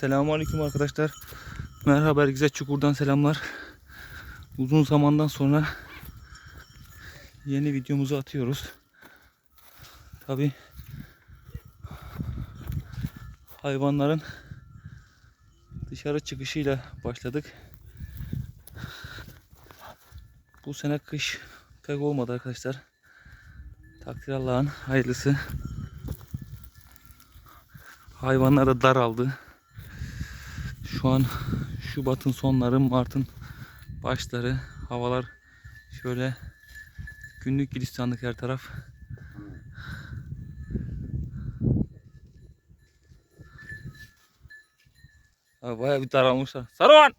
Selamünaleyküm arkadaşlar. Merhaba herkese Çukur'dan selamlar. Uzun zamandan sonra yeni videomuzu atıyoruz. Tabi hayvanların dışarı çıkışıyla başladık. Bu sene kış pek olmadı arkadaşlar. Takdir Allah'ın hayırlısı. Hayvanlar da daraldı. Şu an Şubat'ın sonları, Mart'ın başları. Havalar şöyle günlük gülistanlık her taraf. Abi bayağı bir daralmışlar. Saruhan!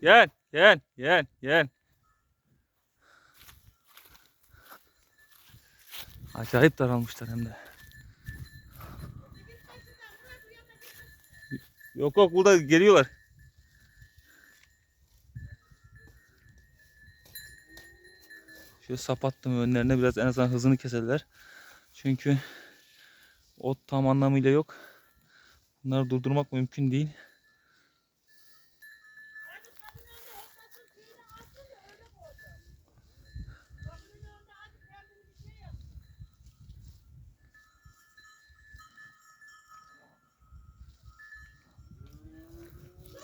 Gel, gel, gel, gel. Acayip daralmışlar hem de. Yok yok burada geliyorlar. Şöyle sapattım önlerine biraz en azından hızını keserler. Çünkü ot tam anlamıyla yok. Bunları durdurmak mümkün değil.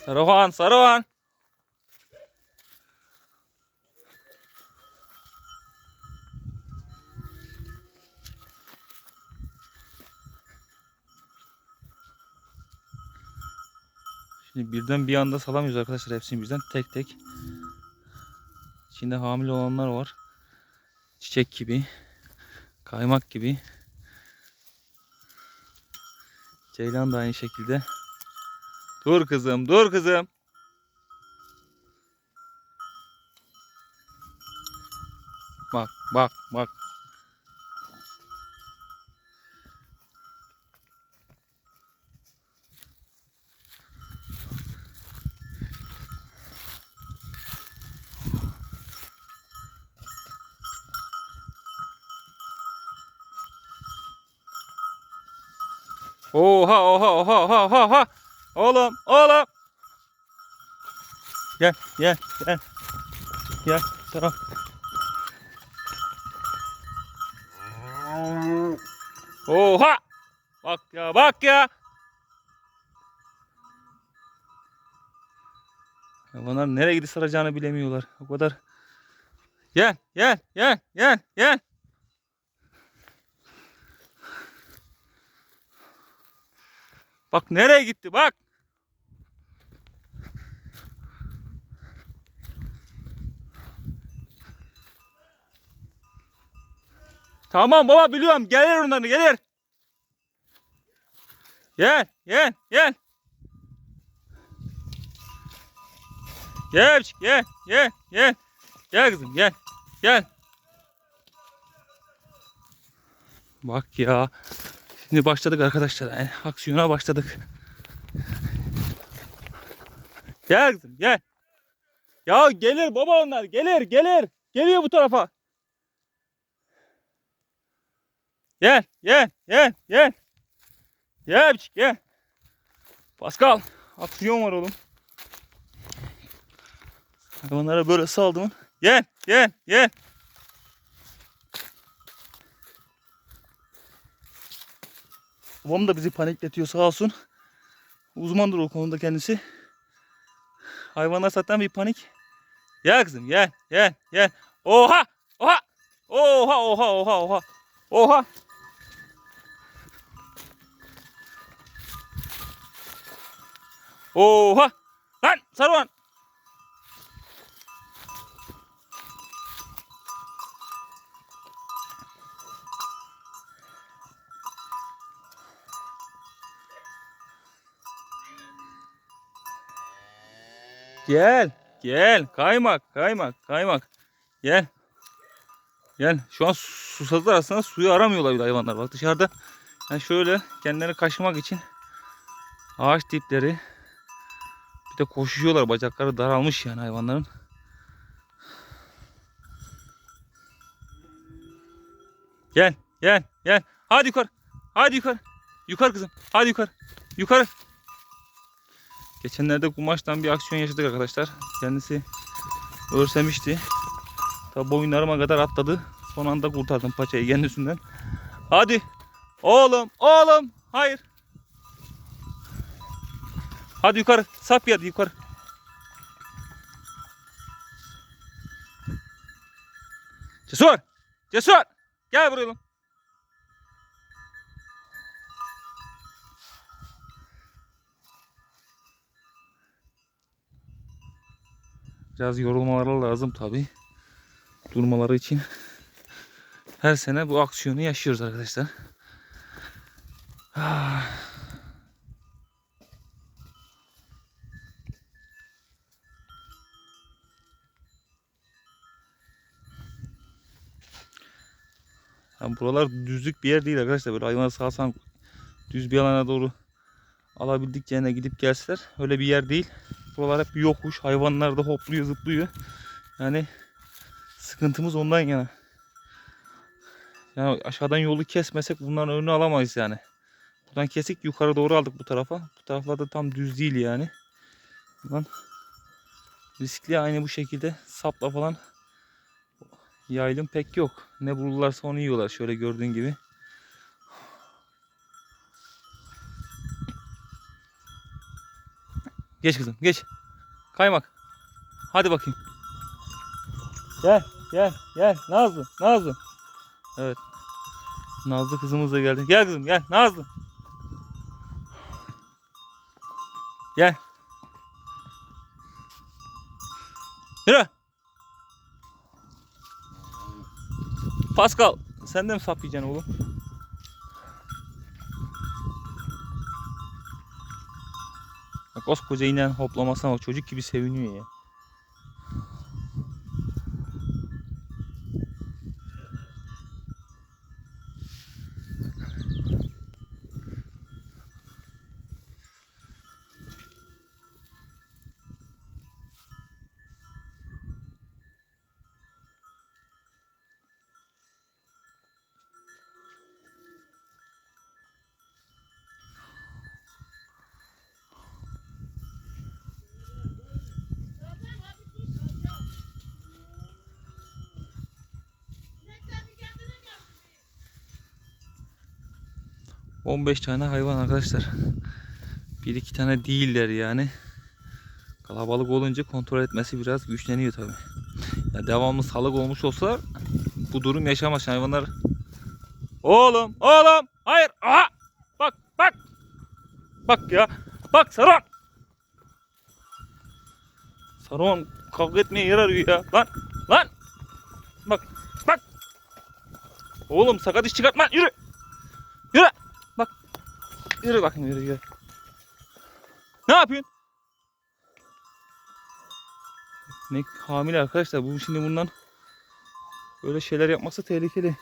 Saruhan, Saruhan. Şimdi birden bir anda salamıyoruz arkadaşlar hepsini birden tek tek. İçinde hamile olanlar var. Çiçek gibi. Kaymak gibi. Ceylan da aynı şekilde. Dur kızım, dur kızım. Bak, bak, bak. Oha, oha, oha, oha, oha. Oğlum, oğlum. Gel, gel, gel. Gel, tamam. Oha! Bak ya, bak ya. Hayvanlar nereye gidip saracağını bilemiyorlar. O kadar. Gel, gel, gel, gel, gel. Bak nereye gitti bak. Tamam baba biliyorum. Gelir onları gelir. Gel gel gel. Gel gel gel gel. Gel kızım gel. Gel. Bak ya. Şimdi başladık arkadaşlar. Yani aksiyona başladık. Gel kızım gel. Ya gelir baba onlar gelir gelir. Geliyor bu tarafa. Gel gel gel gel. Gel biçik, gel. Pascal aksiyon var oğlum. Hayvanlara böyle saldım. Gel gel gel. Babam da bizi panikletiyor sağ olsun. Uzmandır o konuda kendisi. Hayvanlar zaten bir panik. Gel kızım gel gel gel. Oha oha oha oha oha oha oha. Oha lan Saruhan. Gel. Gel. Kaymak. Kaymak. Kaymak. Gel. Gel. Şu an susadılar aslında. Suyu aramıyorlar bir hayvanlar. Bak dışarıda yani şöyle kendilerini kaşımak için ağaç dipleri de koşuyorlar. Bacakları daralmış yani hayvanların. Gel. Gel. Gel. Hadi yukarı. Hadi yukarı. Yukarı kızım. Hadi yukarı. Yukarı. Geçenlerde kumaştan bir aksiyon yaşadık arkadaşlar. Kendisi örsemişti. Tabi boyunlarıma kadar atladı. Son anda kurtardım paçayı kendisinden. Hadi. Oğlum, oğlum. Hayır. Hadi yukarı. Sap hadi yukarı. Cesur. Cesur. Gel buraya oğlum. Biraz yorulmaları lazım tabi. Durmaları için. Her sene bu aksiyonu yaşıyoruz arkadaşlar. Ah. Buralar düzlük bir yer değil arkadaşlar. Böyle hayvanı sağsan düz bir alana doğru alabildiklerine gidip gelseler öyle bir yer değil. Buralar hep yokuş. Hayvanlar da hopluyor zıplıyor. Yani sıkıntımız ondan yana. Yani aşağıdan yolu kesmesek bunların önünü alamayız yani. Buradan kesik yukarı doğru aldık bu tarafa. Bu taraflarda tam düz değil yani. Buradan riskli aynı bu şekilde sapla falan yaylım pek yok. Ne bulurlarsa onu yiyorlar şöyle gördüğün gibi. Geç kızım geç. Kaymak. Hadi bakayım. Gel gel gel Nazlı Nazlı. Evet. Nazlı kızımız da geldi. Gel kızım gel Nazlı. Gel. Pascal sen de mi sap yiyeceksin oğlum? Bak koskoca inen hoplamasına bak çocuk gibi seviniyor ya. 15 tane hayvan arkadaşlar. Bir iki tane değiller yani. Kalabalık olunca kontrol etmesi biraz güçleniyor tabi. Ya devamlı salık olmuş olsa bu durum yaşamaz hayvanlar. Oğlum, oğlum, hayır, aha, bak, bak, bak ya, bak Saruhan. Saruhan kavga etmeye yer arıyor ya, lan, lan, bak, bak. Oğlum sakat iş çıkartma, yürü, yürü, yürü bakayım yürü yürü. Ne yapıyorsun? Ne hamile arkadaşlar. Bu şimdi bundan böyle şeyler yapması tehlikeli.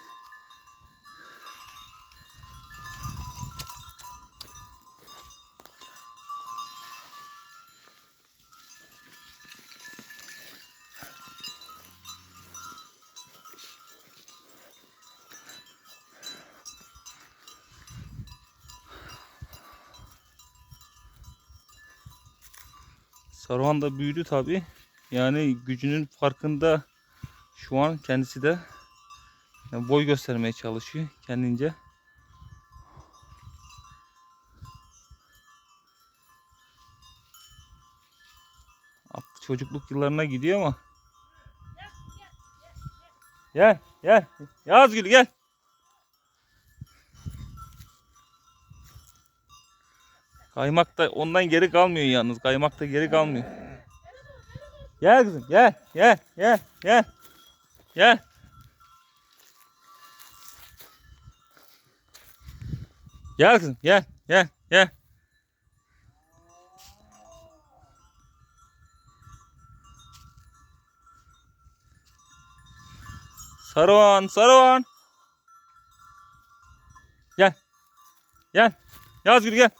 Saruhan da büyüdü tabi. Yani gücünün farkında şu an kendisi de yani boy göstermeye çalışıyor kendince. Çocukluk yıllarına gidiyor ama. Gel gel. Yazgül gel. Kaymak da ondan geri kalmıyor yalnız. Kaymak da geri kalmıyor. Gel kızım gel gel gel gel. Gel. Gel kızım gel gel gel. Saruhan Saruhan. Gel. Gel. Yazgül gel.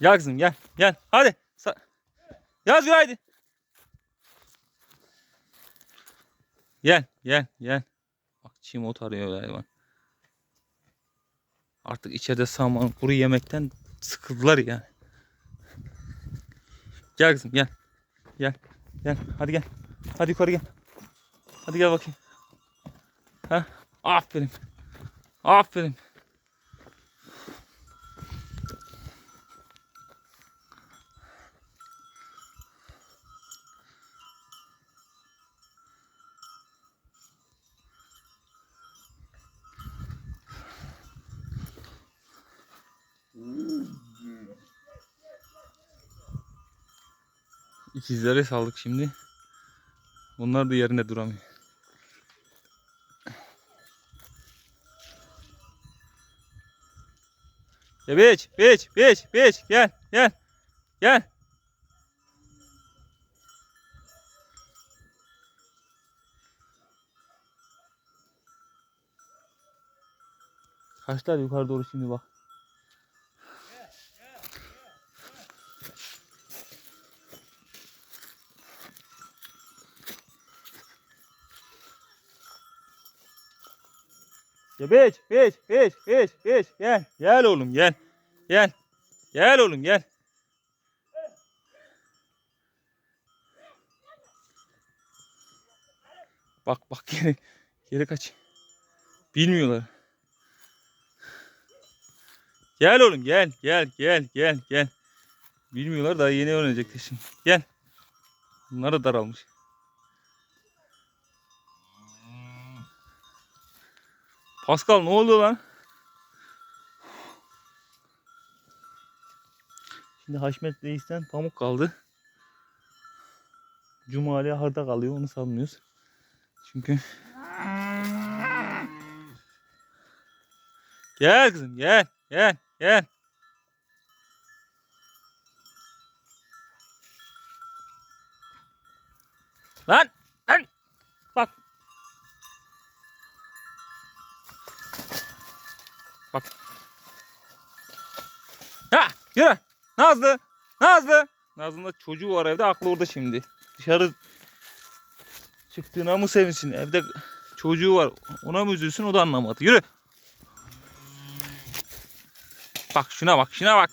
Gel kızım gel gel. Hadi. Sa Yazgül haydi. Gel gel gel. Bak çiğ ot arıyor hayvan. Artık içeride saman kuru yemekten sıkıldılar ya. Gel kızım gel. Gel. Gel. Hadi gel. Hadi yukarı gel. Hadi gel bakayım. Ha? Aferin. Aferin. İkizlere saldık şimdi. Bunlar da yerinde duramıyor. Ya beç, beç, beç, beç. Gel, gel. Gel. Kaçlar yukarı doğru şimdi bak. Ya beç, beç, beç, beç, beç. Gel, gel oğlum gel. Gel. Gel oğlum gel. Bak bak geri, geri kaç. Bilmiyorlar. Gel oğlum gel, gel, gel, gel, gel. Bilmiyorlar daha yeni öğrenecekler şimdi. Gel. Bunlar da daralmış. Pascal ne oluyor lan? Şimdi Haşmet Reis'ten pamuk kaldı. Cumali harda kalıyor onu sanmıyoruz. Çünkü Gel kızım gel gel gel. Lan Ha yürü. Nazlı. Nazlı. Nazlı'nın da çocuğu var evde aklı orada şimdi. Dışarı çıktığına mı sevinsin? Evde çocuğu var. Ona mı üzülsün o da anlamadı. Yürü. Bak şuna bak şuna bak.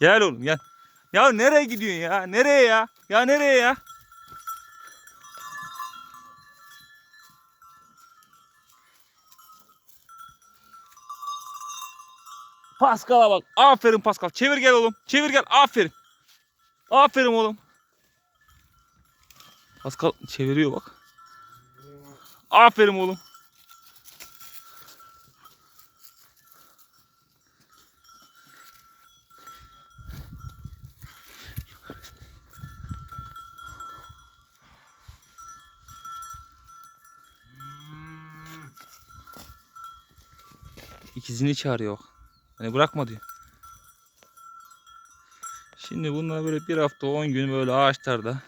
Gel oğlum gel. Ya nereye gidiyorsun ya? Nereye ya? Ya nereye ya? Pascal'a bak. Aferin Pascal. Çevir gel oğlum. Çevir gel. Aferin. Aferin oğlum. Pascal çeviriyor bak. Aferin oğlum. İkizini çağırıyor. Hani bırakma diyor. Şimdi bunlar böyle bir hafta 10 gün böyle ağaçlarda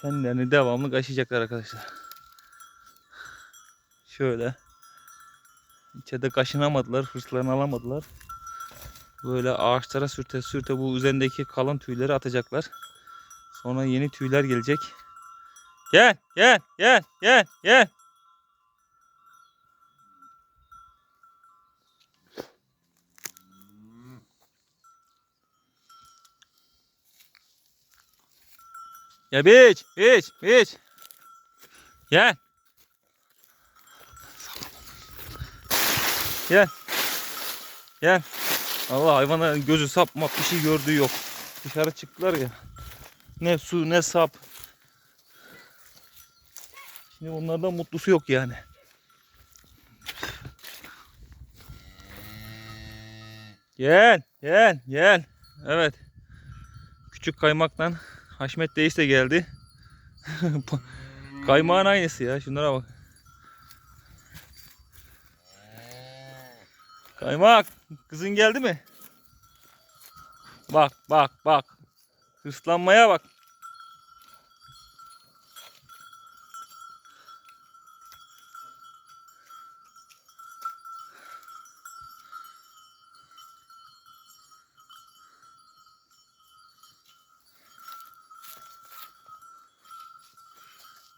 kendilerini devamlı kaşıyacaklar arkadaşlar. Şöyle. İçeride kaşınamadılar, hırslarını alamadılar. Böyle ağaçlara sürte sürte bu üzerindeki kalın tüyleri atacaklar. Sonra yeni tüyler gelecek. Gel, gel, gel, gel, gel. Ya biç, biç, biç. Gel. Gel. Gel. Allah hayvanların gözü sapmak bir şey gördüğü yok. Dışarı çıktılar ya. Ne su ne sap. Şimdi onlardan mutlusu yok yani. Gel, gel, gel. Evet. Küçük kaymaktan Haşmet Reis de geldi. Kaymağın aynısı ya. Şunlara bak. Kaymak. Kızın geldi mi? Bak bak bak. Hırslanmaya bak.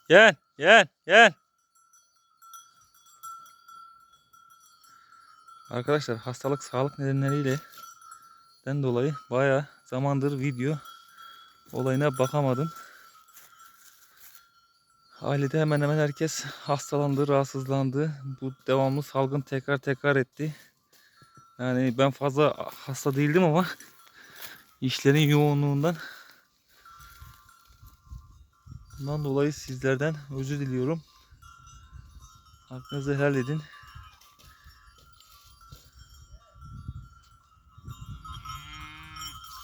Gel, gel, gel. Arkadaşlar hastalık sağlık nedenleriyle Den dolayı bayağı zamandır video olayına bakamadım. Ailede hemen hemen herkes hastalandı, rahatsızlandı. Bu devamlı salgın tekrar tekrar etti. Yani ben fazla hasta değildim ama işlerin yoğunluğundan bundan dolayı sizlerden özür diliyorum. Hakkınızı helal edin.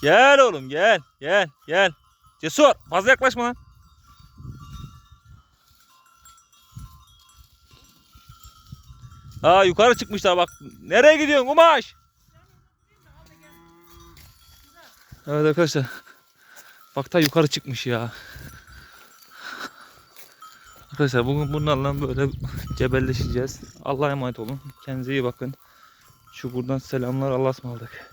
Gel oğlum gel. Gel gel. Cesur fazla yaklaşma lan. Ha yukarı çıkmışlar bak. Nereye gidiyorsun Kumaş? Evet arkadaşlar. Bak ta yukarı çıkmış ya. Arkadaşlar bugün bunlarla böyle cebelleşeceğiz. Allah'a emanet olun. Kendinize iyi bakın. Şu buradan selamlar. Allah'a ısmarladık.